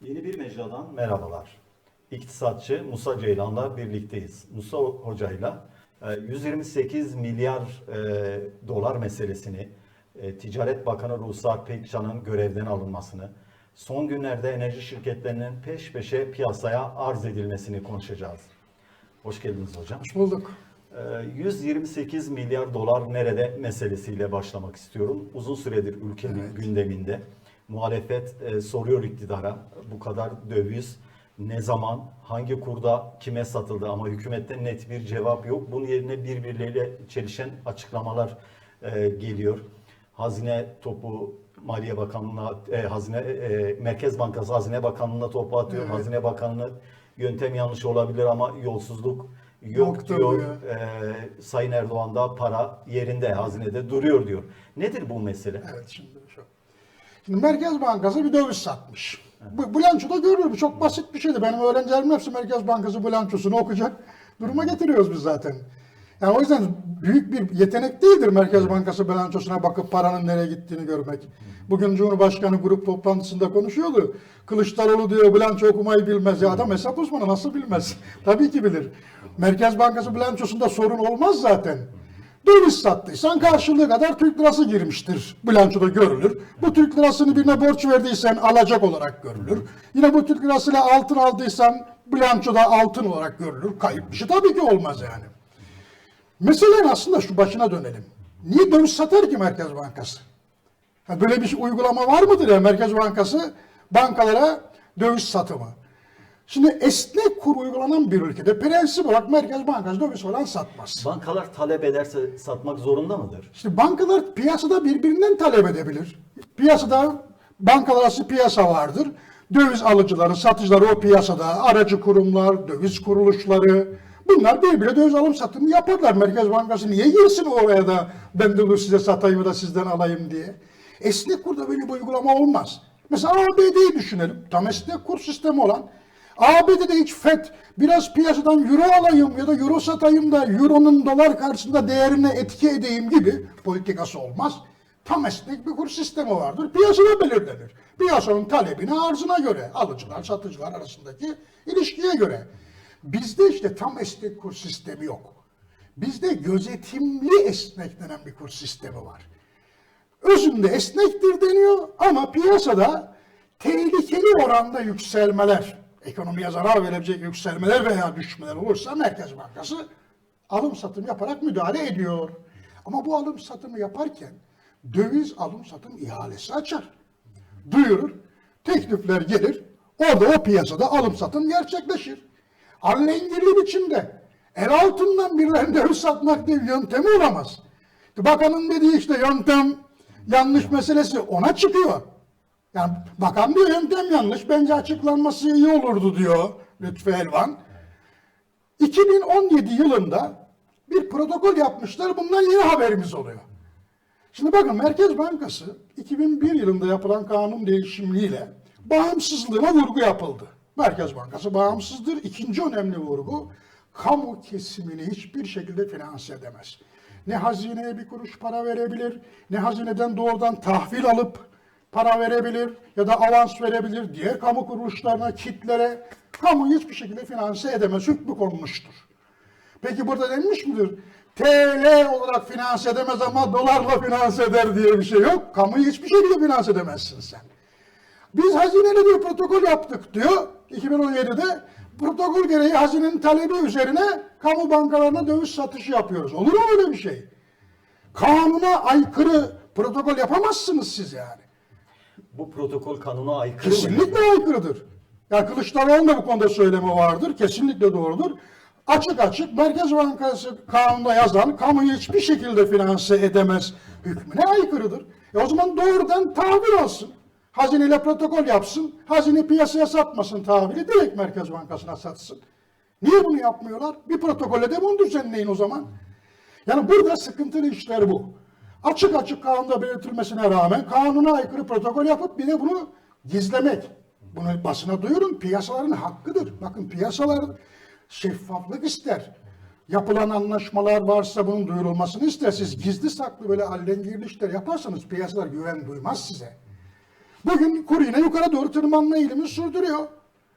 Yeni bir mecradan merhabalar. İktisatçı Musa Ceylan'la birlikteyiz. Musa Hoca'yla e, 128 milyar e, dolar meselesini, e, Ticaret Bakanı Ruhsar Pekcan'ın görevden alınmasını, son günlerde enerji şirketlerinin peş peşe piyasaya arz edilmesini konuşacağız. Hoş geldiniz hocam. Hoş bulduk. Ee, 128 milyar dolar nerede meselesiyle başlamak istiyorum. Uzun süredir ülkenin Evet. gündeminde. Muhalefet e, soruyor iktidara bu kadar döviz ne zaman, hangi kurda kime satıldı ama hükümetten net bir cevap yok. Bunun yerine birbirleriyle çelişen açıklamalar e, geliyor. Hazine topu Maliye Bakanlığı'na, e, Hazine e, Merkez Bankası Hazine Bakanlığı'na topu atıyor. Evet. Hazine Bakanlığı yöntem yanlış olabilir ama yolsuzluk yok Yoktur diyor. Ee, Sayın Erdoğan da para yerinde, hazinede duruyor diyor. Nedir bu mesele? Evet şimdi şu. Şimdi Merkez Bankası bir döviz satmış. Bu bilançoda görülür. Bu çok basit bir şeydi. Benim öğrencilerim hepsi Merkez Bankası bilançosunu okuyacak duruma getiriyoruz biz zaten. Yani o yüzden büyük bir yetenek değildir Merkez Bankası bilançosuna bakıp paranın nereye gittiğini görmek. Bugün Cumhurbaşkanı grup toplantısında konuşuyordu. Kılıçdaroğlu diyor bilanço okumayı bilmez. Ya adam hesap uzmanı nasıl bilmez? Tabii ki bilir. Merkez Bankası bilançosunda sorun olmaz zaten. Döviz sattıysan karşılığı kadar Türk lirası girmiştir. Bilançoda görülür. Bu Türk lirasını birine borç verdiysen alacak olarak görülür. Yine bu Türk lirasıyla altın aldıysan bilançoda altın olarak görülür. Kayıp bir şey tabii ki olmaz yani. Mesele aslında şu başına dönelim. Niye döviz satar ki Merkez Bankası? Böyle bir şey, uygulama var mıdır ya Merkez Bankası bankalara döviz satımı? Şimdi esnek kur uygulanan bir ülkede prensip olarak Merkez Bankası döviz falan satmaz. Bankalar talep ederse satmak zorunda mıdır? İşte bankalar piyasada birbirinden talep edebilir. Piyasada bankalar arası piyasa vardır. Döviz alıcıları, satıcıları o piyasada, aracı kurumlar, döviz kuruluşları bunlar birbirine döviz alım satımı yaparlar. Merkez Bankası niye girsin oraya da ben de size satayım da sizden alayım diye. Esnek kurda böyle bir uygulama olmaz. Mesela ABD'yi düşünelim. Tam esnek kur sistemi olan. ABD'de hiç FED biraz piyasadan euro alayım ya da euro satayım da euronun dolar karşısında değerine etki edeyim gibi politikası olmaz. Tam esnek bir kur sistemi vardır. Piyasada belirlenir. Piyasanın talebine arzına göre alıcılar satıcılar arasındaki ilişkiye göre. Bizde işte tam esnek kur sistemi yok. Bizde gözetimli esnek denen bir kur sistemi var özünde esnektir deniyor ama piyasada tehlikeli oranda yükselmeler, ekonomiye zarar verebilecek yükselmeler veya düşmeler olursa Merkez Bankası alım satım yaparak müdahale ediyor. Ama bu alım satımı yaparken döviz alım satım ihalesi açar. Duyurur, teklifler gelir, orada o piyasada alım satım gerçekleşir. Allengirli biçimde el altından birilerine döviz satmak diye bir yöntemi olamaz. Bakanın dediği işte yöntem yanlış meselesi ona çıkıyor. Yani bakan diyor yöntem yanlış. Bence açıklanması iyi olurdu diyor Lütfü Elvan. 2017 yılında bir protokol yapmışlar. Bundan yeni haberimiz oluyor. Şimdi bakın Merkez Bankası 2001 yılında yapılan kanun değişimliğiyle bağımsızlığına vurgu yapıldı. Merkez Bankası bağımsızdır. İkinci önemli vurgu kamu kesimini hiçbir şekilde finanse edemez. Ne hazineye bir kuruş para verebilir, ne hazineden doğrudan tahvil alıp para verebilir ya da avans verebilir. Diğer kamu kuruluşlarına, kitlere kamu hiçbir şekilde finanse edemez. Hükmü konmuştur. Peki burada denmiş midir? TL olarak finanse edemez ama dolarla finanse eder diye bir şey yok. Kamuyu hiçbir şekilde finanse edemezsin sen. Biz hazineyle diyor protokol yaptık diyor 2017'de. Protokol gereği hazinenin talebi üzerine kamu bankalarına döviz satışı yapıyoruz. Olur mu öyle bir şey? Kanuna aykırı protokol yapamazsınız siz yani. Bu protokol kanuna aykırı mı? Aykırıdır. Ya Kılıçdaroğlu'nun da bu konuda söylemi vardır. Kesinlikle doğrudur. Açık açık Merkez Bankası kanunda yazan kamuyu hiçbir şekilde finanse edemez hükmüne aykırıdır. E o zaman doğrudan tahvil alsın. Hazineyle protokol yapsın. Hazine piyasaya satmasın tahvili. Direkt Merkez Bankası'na satsın. Niye bunu yapmıyorlar? Bir protokolle de bunu düzenleyin o zaman. Yani burada sıkıntılı işler bu. Açık açık kanunda belirtilmesine rağmen kanuna aykırı protokol yapıp bir de bunu gizlemek. Bunu basına duyurun. Piyasaların hakkıdır. Bakın piyasalar şeffaflık ister. Yapılan anlaşmalar varsa bunun duyurulmasını ister. Siz gizli saklı böyle allengirli işler yaparsanız piyasalar güven duymaz size. Bugün kur yine yukarı doğru tırmanma eğilimi sürdürüyor.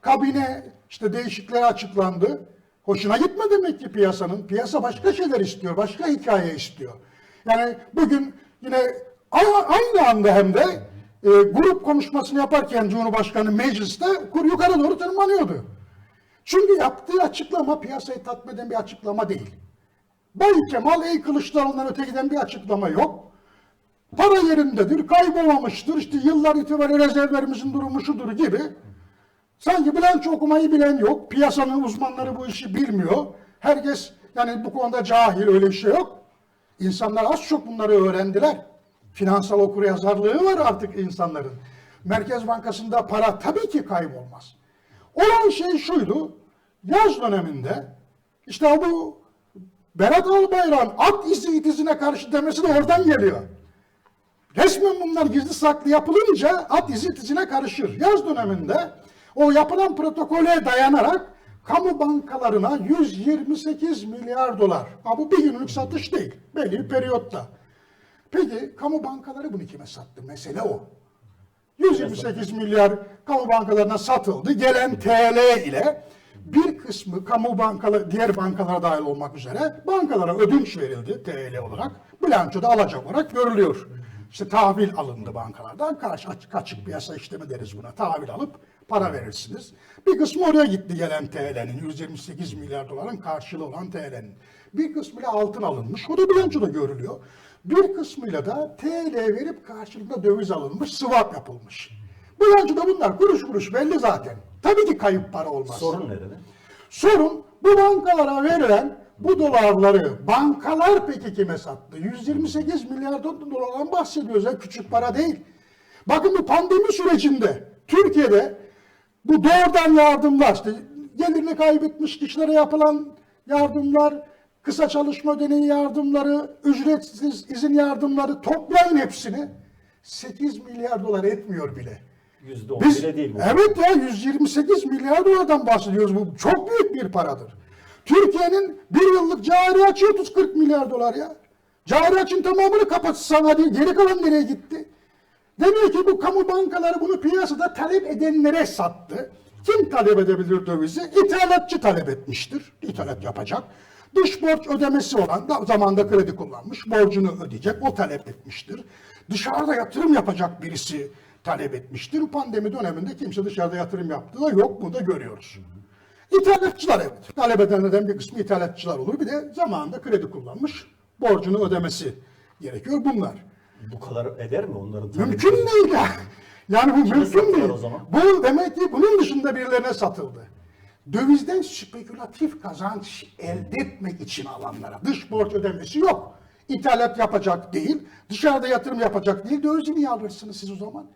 Kabine işte değişiklikleri açıklandı. Hoşuna gitme demek ki piyasanın. Piyasa başka şeyler istiyor, başka hikaye istiyor. Yani bugün yine aynı anda hem de e, grup konuşmasını yaparken Cumhurbaşkanı mecliste kur yukarı doğru tırmanıyordu. Çünkü yaptığı açıklama piyasayı tatmin eden bir açıklama değil. Bay Kemal Ey Kılıçdaroğlu'ndan öte giden bir açıklama yok. Para yerindedir, kaybolmamıştır, işte yıllar itibariyle rezervlerimizin durumu şudur gibi. Sanki bilanço okumayı bilen yok, piyasanın uzmanları bu işi bilmiyor. Herkes yani bu konuda cahil, öyle bir şey yok. İnsanlar az çok bunları öğrendiler. Finansal okuryazarlığı var artık insanların. Merkez Bankası'nda para tabii ki kaybolmaz. Olan şey şuydu, yaz döneminde işte bu Berat Albayrak'ın at izi it izine karşı demesi de oradan geliyor. Resmen bunlar gizli saklı yapılınca at izi it izine karışır. Yaz döneminde o yapılan protokole dayanarak kamu bankalarına 128 milyar dolar. Ama bu bir günlük satış değil. Belli bir periyotta. Peki kamu bankaları bunu kime sattı? Mesele o. 128 milyar kamu bankalarına satıldı. Gelen TL ile bir kısmı kamu bankaları, diğer bankalara dahil olmak üzere bankalara ödünç verildi TL olarak. Bilançoda alacak olarak görülüyor. İşte tahvil alındı bankalardan. Karşı açık, açık piyasa işlemi deriz buna. Tahvil alıp para verirsiniz. Bir kısmı oraya gitti gelen TL'nin. 128 milyar doların karşılığı olan TL'nin. Bir kısmıyla altın alınmış. O da bilançoda görülüyor. Bir kısmıyla da TL verip karşılığında döviz alınmış, swap yapılmış. Bilançoda bunlar kuruş kuruş belli zaten. Tabii ki kayıp para olmaz. Sorun nerede? Sorun bu bankalara verilen bu dolarları bankalar peki kime sattı? 128 milyar do- dolardan bahsediyoruz ya küçük para değil. Bakın bu pandemi sürecinde Türkiye'de bu doğrudan yardımlar işte gelirini kaybetmiş kişilere yapılan yardımlar, kısa çalışma ödeneği yardımları, ücretsiz izin yardımları toplayın hepsini 8 milyar dolar etmiyor bile. %10 Biz, bile değil bu. evet ya 128 milyar dolardan bahsediyoruz. Bu çok büyük bir paradır. Türkiye'nin bir yıllık cari açığı 30-40 milyar dolar ya. Cari açın tamamını kapatsan hadi geri kalan nereye gitti? Demek ki bu kamu bankaları bunu piyasada talep edenlere sattı. Kim talep edebilir dövizi? İthalatçı talep etmiştir. İthalat yapacak. Dış borç ödemesi olan da zamanda kredi kullanmış, borcunu ödeyecek, o talep etmiştir. Dışarıda yatırım yapacak birisi talep etmiştir. Pandemi döneminde kimse dışarıda yatırım yaptığı da yok, bunu da görüyoruz. İthalatçılar evet. Talep edenlerden bir kısmı ithalatçılar olur. Bir de zamanında kredi kullanmış, borcunu ödemesi gerekiyor bunlar. Bu kadar eder mi onların? Mümkün değil ya. Yani bu mümkün sattılar değil. o zaman? Bu demek ki bunun dışında birilerine satıldı. Dövizden spekülatif kazanç elde etmek için alanlara dış borç ödemesi yok. İthalat yapacak değil, dışarıda yatırım yapacak değil. Dövizi niye alırsınız siz o zaman?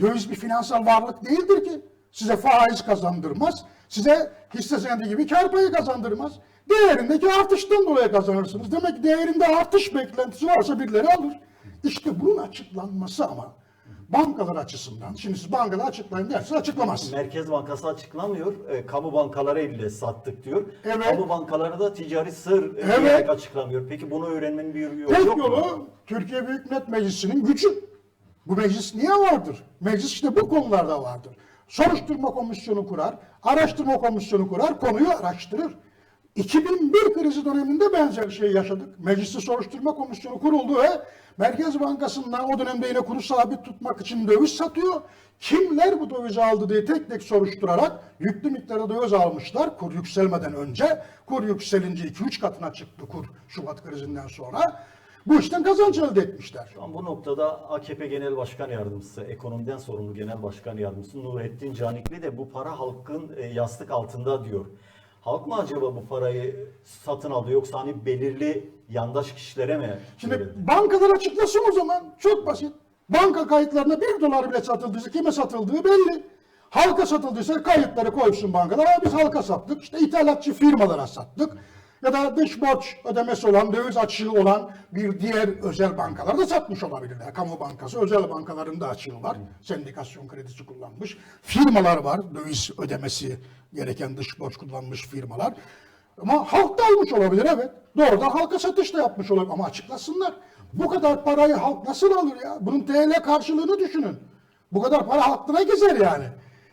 Döviz bir finansal varlık değildir ki. Size faiz kazandırmaz, size hisse senedi gibi kar payı kazandırmaz. Değerindeki artıştan dolayı kazanırsınız. Demek ki değerinde artış beklentisi varsa birileri alır. İşte bunun açıklanması ama bankalar açısından, şimdi siz bankada açıklayın derse açıklamaz. Merkez Bankası açıklamıyor. E, kamu bankaları elle sattık diyor. Evet. Kamu bankaları da ticari sır e, Evet. diyerek açıklamıyor. Peki bunu öğrenmenin bir yolu Tek yok mu? yolu Türkiye Büyük Millet Meclisi'nin gücü. Bu meclis niye vardır? Meclis işte bu konularda vardır. Soruşturma komisyonu kurar, araştırma komisyonu kurar, konuyu araştırır. 2001 krizi döneminde benzer şey yaşadık. Mecliste soruşturma komisyonu kuruldu ve Merkez Bankası'ndan o dönemde yine kuru sabit tutmak için döviz satıyor. Kimler bu dövizi aldı diye tek tek soruşturarak yüklü miktarda döviz almışlar kur yükselmeden önce. Kur yükselince 2-3 katına çıktı kur Şubat krizinden sonra. Bu işten kazanç elde etmişler. Şu an bu noktada AKP Genel Başkan Yardımcısı, ekonomiden sorumlu Genel Başkan Yardımcısı Nurettin Canikli de bu para halkın e, yastık altında diyor. Halk mı acaba bu parayı satın aldı yoksa hani belirli yandaş kişilere mi? Şimdi verildi? bankalar açıklasın o zaman. Çok basit. Banka kayıtlarına bir dolar bile satıldıysa kime satıldığı belli. Halka satıldıysa kayıtları koysun bankalar. Ama biz halka sattık. İşte ithalatçı firmalara sattık. Ya da dış borç ödemesi olan, döviz açığı olan bir diğer özel bankalara da satmış olabilirler. Kamu bankası, özel bankaların da açığı var. Sendikasyon kredisi kullanmış. Firmalar var, döviz ödemesi gereken dış borç kullanmış firmalar. Ama halk da almış olabilir evet. Doğrudan halka satış da yapmış olabilir ama açıklasınlar. Bu kadar parayı halk nasıl alır ya? Bunun TL karşılığını düşünün. Bu kadar para halkına gezer yani.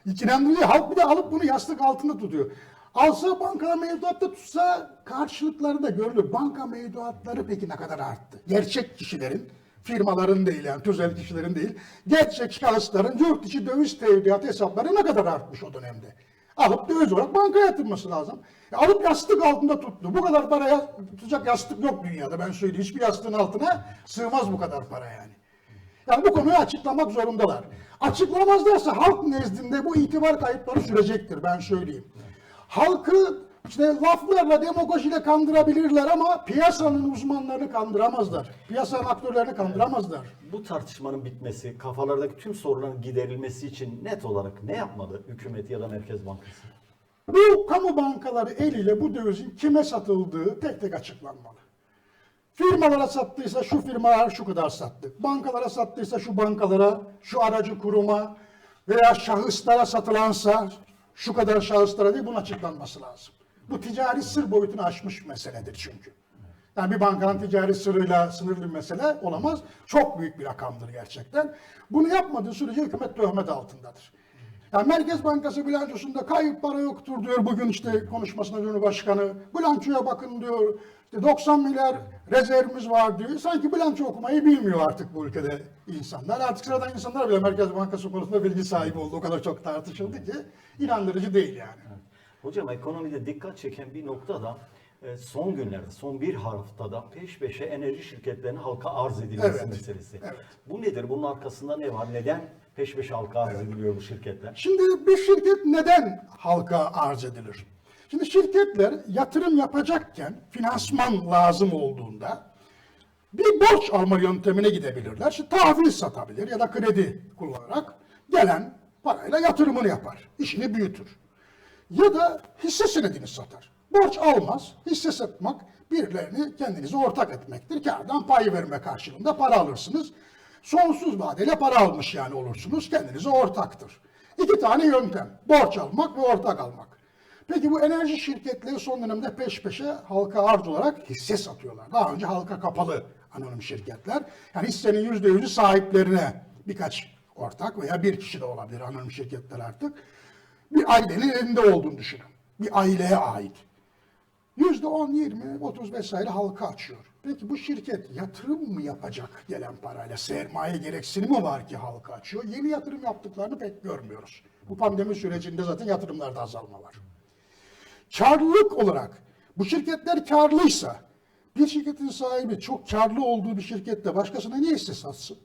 İkilemli halk bir de alıp bunu yastık altında tutuyor. Alsa banka mevduatta tutsa karşılıkları da görülür. Banka mevduatları peki ne kadar arttı? Gerçek kişilerin, firmaların değil yani tüzel kişilerin değil, gerçek şahısların yurt içi döviz tevdiat hesapları ne kadar artmış o dönemde? Alıp döviz olarak bankaya yatırması lazım. E, alıp yastık altında tuttu. Bu kadar paraya tutacak yastık yok dünyada ben söyleyeyim. Hiçbir yastığın altına sığmaz bu kadar para yani. Yani bu konuyu açıklamak zorundalar. Açıklamazlarsa halk nezdinde bu itibar kayıpları sürecektir ben söyleyeyim. Halkı işte laflarla, demagojiyle kandırabilirler ama piyasanın uzmanlarını kandıramazlar. Piyasanın aktörlerini kandıramazlar. Bu tartışmanın bitmesi, kafalardaki tüm soruların giderilmesi için net olarak ne yapmalı hükümet ya da Merkez Bankası? Bu kamu bankaları eliyle bu dövizin kime satıldığı tek tek açıklanmalı. Firmalara sattıysa şu firmalar şu kadar sattık. Bankalara sattıysa şu bankalara, şu aracı kuruma veya şahıslara satılansa şu kadar şahıslara değil bunun açıklanması lazım. Bu ticari sır boyutunu aşmış meseledir çünkü. Yani bir bankanın ticari sırrıyla sınırlı bir mesele olamaz. Çok büyük bir rakamdır gerçekten. Bunu yapmadığı sürece hükümet töhmet altındadır. Yani Merkez Bankası bilançosunda kayıp para yoktur diyor bugün işte konuşmasında Cumhurbaşkanı. Bilançoya bakın diyor. İşte 90 milyar rezervimiz var diyor. Sanki bilanço okumayı bilmiyor artık bu ülkede insanlar. Artık sıradan insanlar bile Merkez Bankası konusunda bilgi sahibi oldu. O kadar çok tartışıldı ki inandırıcı değil yani. Hocam ekonomide dikkat çeken bir nokta da e, son günlerde, son bir haftada peş peşe enerji şirketlerinin halka arz edilmesi Evet, meselesi. evet. Bu nedir? Bunun arkasında ne var? Neden peş peşe halka arz ediliyor bu şirketler? Şimdi bir şirket neden halka arz edilir? Şimdi şirketler yatırım yapacakken finansman lazım olduğunda bir borç alma yöntemine gidebilirler. İşte tahvil satabilir ya da kredi kullanarak gelen parayla yatırımını yapar. işini büyütür. Ya da hisse senedini satar. Borç almaz, hisse satmak birilerini kendinize ortak etmektir. Kardan pay verme karşılığında para alırsınız. Sonsuz vadeli para almış yani olursunuz. Kendinize ortaktır. İki tane yöntem. Borç almak ve ortak almak. Peki bu enerji şirketleri son dönemde peş peşe halka arz olarak hisse satıyorlar. Daha önce halka kapalı anonim şirketler. Yani hissenin yüzde yüzü sahiplerine birkaç ortak veya bir kişi de olabilir anonim şirketler artık. Bir ailenin elinde olduğunu düşünün. Bir aileye ait. Yüzde 10, 20, 30 vesaire halka açıyor. Peki bu şirket yatırım mı yapacak gelen parayla? Sermaye gereksinimi var ki halka açıyor. Yeni yatırım yaptıklarını pek görmüyoruz. Bu pandemi sürecinde zaten yatırımlarda azalma var. Karlılık olarak bu şirketler karlıysa bir şirketin sahibi çok karlı olduğu bir şirkette başkasına niye hisse satsın?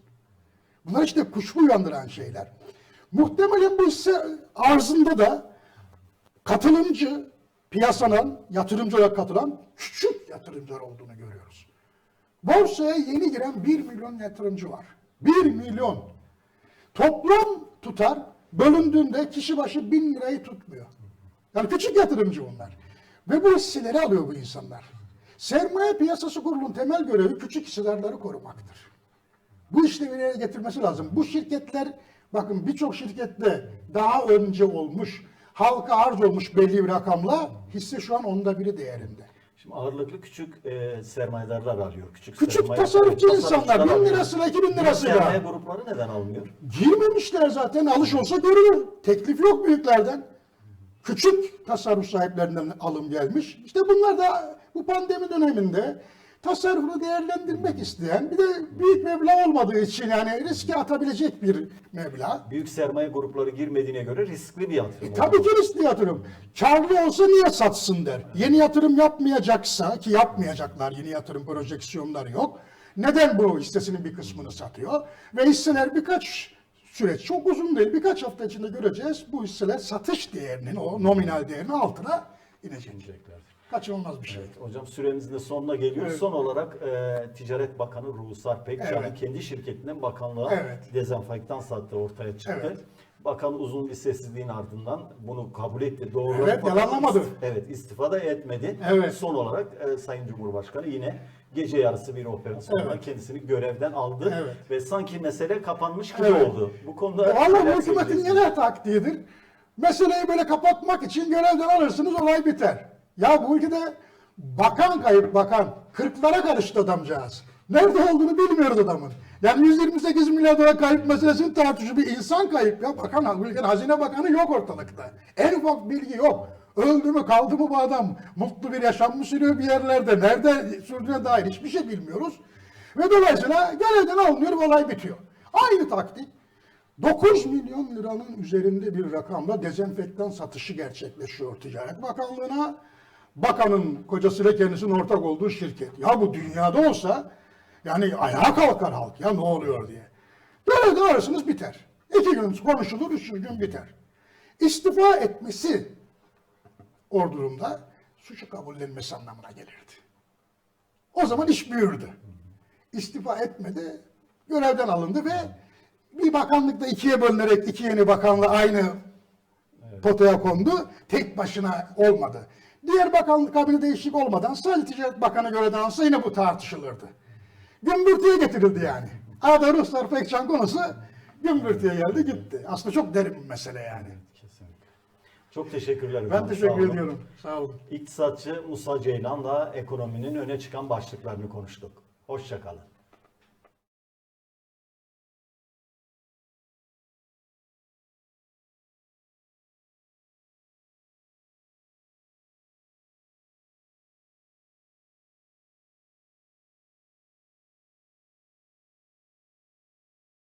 Bunlar işte kuşku uyandıran şeyler. Muhtemelen bu hisse arzında da katılımcı, piyasanın yatırımcı olarak katılan küçük yatırımcılar olduğunu görüyoruz. Borsaya yeni giren 1 milyon yatırımcı var. 1 milyon. Toplam tutar bölündüğünde kişi başı 1000 lirayı tutmuyor. Yani küçük yatırımcı bunlar. Ve bu hisseleri alıyor bu insanlar. Sermaye Piyasası Kurulu'nun temel görevi küçük hissedarları korumaktır. Bu yerine getirmesi lazım. Bu şirketler, bakın birçok şirkette daha önce olmuş, halka arz olmuş belli bir rakamla hisse şu an onda biri değerinde. Şimdi ağırlıklı küçük e, sermayedarlar arıyor. Küçük, Küçük sermaye- tasarrufçu insanlar, bin alıyor. lirasıyla, iki bin Büyük lirasıyla. Sermaye grupları neden almıyor? Girmemişler zaten alış olsa görülür. Teklif yok büyüklerden. Küçük tasarruf sahiplerinden alım gelmiş. İşte bunlar da bu pandemi döneminde tasarrufunu değerlendirmek isteyen bir de büyük meblağ olmadığı için yani riske atabilecek bir meblağ. Büyük sermaye grupları girmediğine göre riskli bir yatırım. E, tabii ki riskli yatırım. Karlı olsa niye satsın der. Yeni yatırım yapmayacaksa ki yapmayacaklar yeni yatırım projeksiyonları yok. Neden bu hissesinin bir kısmını satıyor? Ve hisseler birkaç süreç çok uzun değil birkaç hafta içinde göreceğiz. Bu hisseler satış değerinin o nominal değerinin altına inecek. İneceklerdir. Kaçınılmaz bir şey. Evet, hocam süremizin de sonuna geliyor. Evet. Son olarak e, Ticaret Bakanı Ruhsar Pekcan'ın Evet. kendi şirketinden bakanlığa Evet. dezenfektan sattığı ortaya çıktı. Evet. Bakan uzun bir sessizliğin ardından bunu kabul etti. Doğru. Evet, yalanlamadı. Evet, istifa da etmedi. Evet. Son olarak e, Sayın Cumhurbaşkanı yine gece yarısı bir operasyonla Evet. kendisini görevden aldı Evet. ve sanki mesele kapanmış gibi Evet. oldu. Bu konuda Valla neler hükümetin genel taktiğidir. Meseleyi böyle kapatmak için görevden alırsınız olay biter. Ya bu ülkede bakan kayıp bakan. Kırklara karıştı adamcağız. Nerede olduğunu bilmiyoruz adamın. Yani 128 milyar dolar kayıp meselesini tartışıyor. Bir insan kayıp ya. Bakan, ülkenin hazine bakanı yok ortalıkta. En ufak bilgi yok. Öldü mü kaldı mı bu adam? Mutlu bir yaşam mı sürüyor bir yerlerde? Nerede sürdüğüne dair hiçbir şey bilmiyoruz. Ve dolayısıyla görevden alınıyor olay bitiyor. Aynı taktik 9 milyon liranın üzerinde bir rakamla dezenfektan satışı gerçekleşiyor Ticaret Bakanlığı'na. Bakanın kocasıyla kendisinin ortak olduğu şirket. Ya bu dünyada olsa yani ayağa kalkar halk ya ne oluyor diye. Görevden arasınız biter. İki gün konuşulur, üçüncü gün biter. İstifa etmesi o durumda suçu kabullenmesi anlamına gelirdi. O zaman iş büyürdü. İstifa etmedi, görevden alındı ve bir bakanlıkta ikiye bölünerek iki yeni bakanla aynı potaya kondu. Tek başına olmadı. Diğer bakanlık kabine değişik olmadan sadece Ticaret Bakanı görevden alınsa yine bu tartışılırdı. Gümbürtüye getirildi yani. Arada Ruslar Pekcan konusu gümbürtüye geldi gitti. Aslında çok derin bir mesele yani. Kesinlikle. Çok teşekkürler. Ben. Sağ teşekkür olun. ediyorum. Sağ olun. İktisatçı Musa Ceylan'la ekonominin öne çıkan başlıklarını konuştuk. Hoşçakalın.